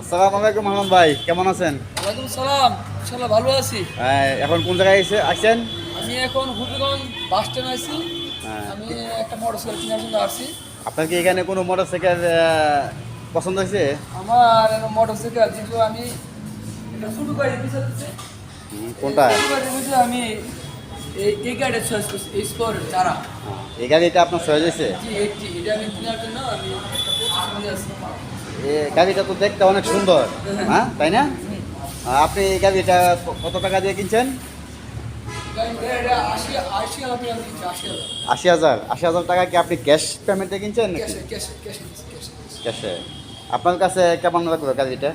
আসসালামু আলাইকুম রহমান ভাই কেমন আছেন? ওয়ালাইকুম সালাম ইনশাল্লাহ ভালো আছি। হ্যাঁ, এখন কোন জায়গায় এসে আসছেন? আমি এখন হুবিগঞ্জ বাস স্ট্যান্ড আছি। হ্যাঁ। আমি একটা মোটরসাইকেল কেনার জন্য আসছি। আপনার কি এখানে কোনো মোটর সাইকেল পছন্দ হয়েছে? আমার মোটরসাইকেল যেহেতু আমি এটা ছোটো গাড়ি পিছাচ্ছি কোনটা? আমি এই এই গাড়ির চয়েস করছি এই স্কোর যারা। এই গাড়িটা আপনার সহজ হয়েছে? জি এটা আমি কেনার জন্য আমি একটা প্রচেষ্টা নিয়ে আসছি এই গাড়িটা তো দেখতে অনেক সুন্দর হ্যাঁ? তাই না? আপনি এই গাড়িটা কত টাকা দিয়ে কিনছেন? আশি হাজার। আশি হাজার টাকা কি আপনি ক্যাশ পেমেন্টে কিনছেন ক্যাশে আপনার কাছে কেমন লাগল গাড়িটা।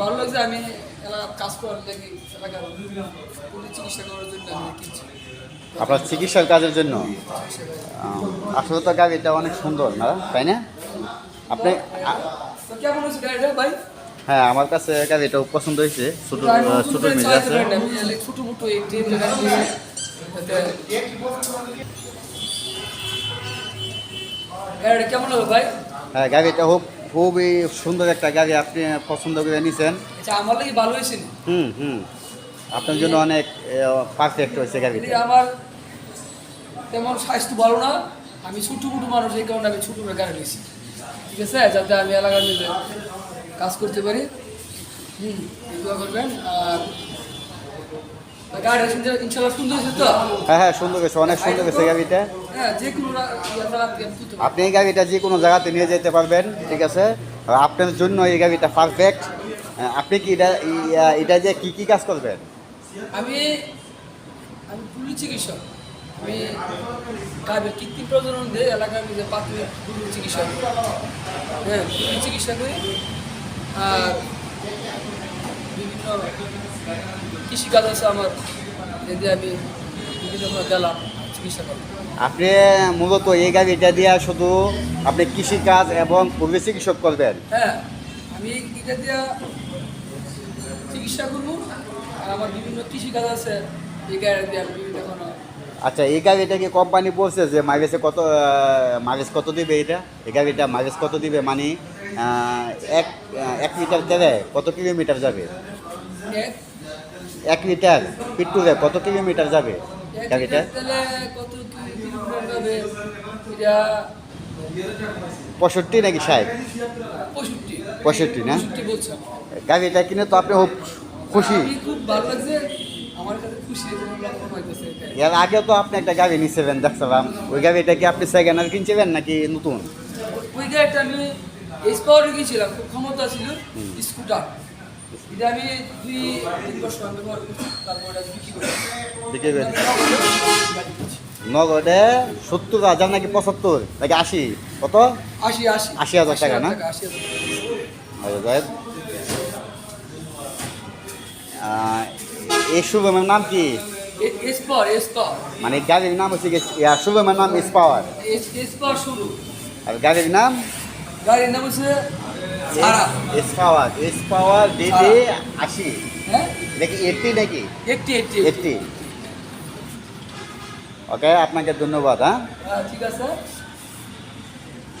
ভালো লাগছে আমি কাজ করার লেগে এলাকার চিকিৎসা করার জন্য আমি কিনছি আপনার চিকিৎসার কাজের জন্য? আসলে তো গাড়িটা অনেক সুন্দর না তাই না? আপনি কেমন হয়েছে গাড়িটা ভাই? হ্যাঁ আমার কাছে গাড়িটা পছন্দ হয়েছে ছোটো ছোটো মিল আছে। ছোটো মোটো গাড়ি গাড়িটা কেমন হলো ভাই? হ্যাঁ গাড়িটা খুব খুবই সুন্দর একটা গাড়ি আপনি পছন্দ করে নিছেন। আচ্ছা আমার লাগে ভালো হয়েছে হুম হুম। আপনার জন্য অনেক পারফেক্ট হয়েছে গাড়িটা। আমার তেমন স্বাস্থ্য ভালো না। আমি ছোটো মোটো মানুষ এই কারণে আমি ছোটো গাড়ি নিয়েছি। ঠিক আছে? যাতে আমি এলাকার কাজ করতে পারি। হুম করবেন। আর গাড়িটা শুনতে ইনশাল্লাহ সুন্দর হয়েছে তো হ্যাঁ হ্যাঁ সুন্দর হয়েছে অনেক সুন্দর হয়েছে গাড়িটা। হ্যাঁ। আপনি এই গাড়িটা যে কোনো জায়গাতে নিয়ে যেতে পারবেন ঠিক আছে? আপনার জন্য এই গাড়িটা পারফেক্ট আপনি কি এটা এটা যে কি কি কাজ করবেন? আমি আমি পুলিশ চিকিৎসক। আমি গাভীর কৃত্রিম প্রজনন দিয়ে এলাকার মধ্যে প্রাথমিক পুলিশ চিকিৎসক। হ্যাঁ পুলিশ চিকিৎসা করি আর বিভিন্ন কৃষিকাজ আছে আমার যদি আমি বিভিন্ন গেলাম চিকিৎসা আপনি মূলত এই গাড়িটা দিয়ে শুধু আপনি কৃষিকাজ এবং পূর্ব চিকিৎসক করবেন? হ্যাঁ আমি এটা দিয়ে চিকিৎসা করব। আর আমার বিভিন্ন কৃষিকাজ আছে এই গাড়ি দিয়ে আমি বিভিন্ন আচ্ছা এই গাড়িটা কি কোম্পানি বলছে যে মাইলেজে কত মাইলেজ কত দিবে এটা? এই গাড়িটা মাইলেজ কত দিবে? মানে এক এক লিটার তেলে কত কিলোমিটার যাবে? এক এক লিটার পেট্রোলে কত কিলোমিটার যাবে? গাড়িটা পঁয়ষট্টি নাকি ষাট? পঁয়ষট্টি। না? গাড়িটা কিনে তো আপনি খুব খুশি। এর আগে তো আপনি একটা গাড়ি নিয়েছিলেন দেখছিলাম। ওই গাড়িটা কি আপনি সেকেন্ড হ্যান্ড কিনছিলেন নাকি নতুন? ওই গাড়িটা আমি গিয়েছিলাম খুব ক্ষমতা ছিল স্কুটার এটা আমি দুই তিন বছর আমি ব্যবহার করছি তারপরে এটা বিক্রি করে নগদে সত্তর হাজার নাকি পঁচাত্তর? নাকি আশি? কত? আশি আশি। আশি হাজার টাকা না? আচ্ছা, এই শুভমের নাম কি? মানে গাড়ির নাম হচ্ছে শুভমের নাম ইস পাওয়ার আর গাড়ির নাম? গাড়ির নাম হচ্ছে এস পাওয়ার এস পাওয়ার আশি। হ্যাঁ? নাকি এইটটি নাকি? এইটটি একটি এইটটি ওকে আপনাকে ধন্যবাদ হ্যাঁ? হ্যাঁ, ঠিক আছে।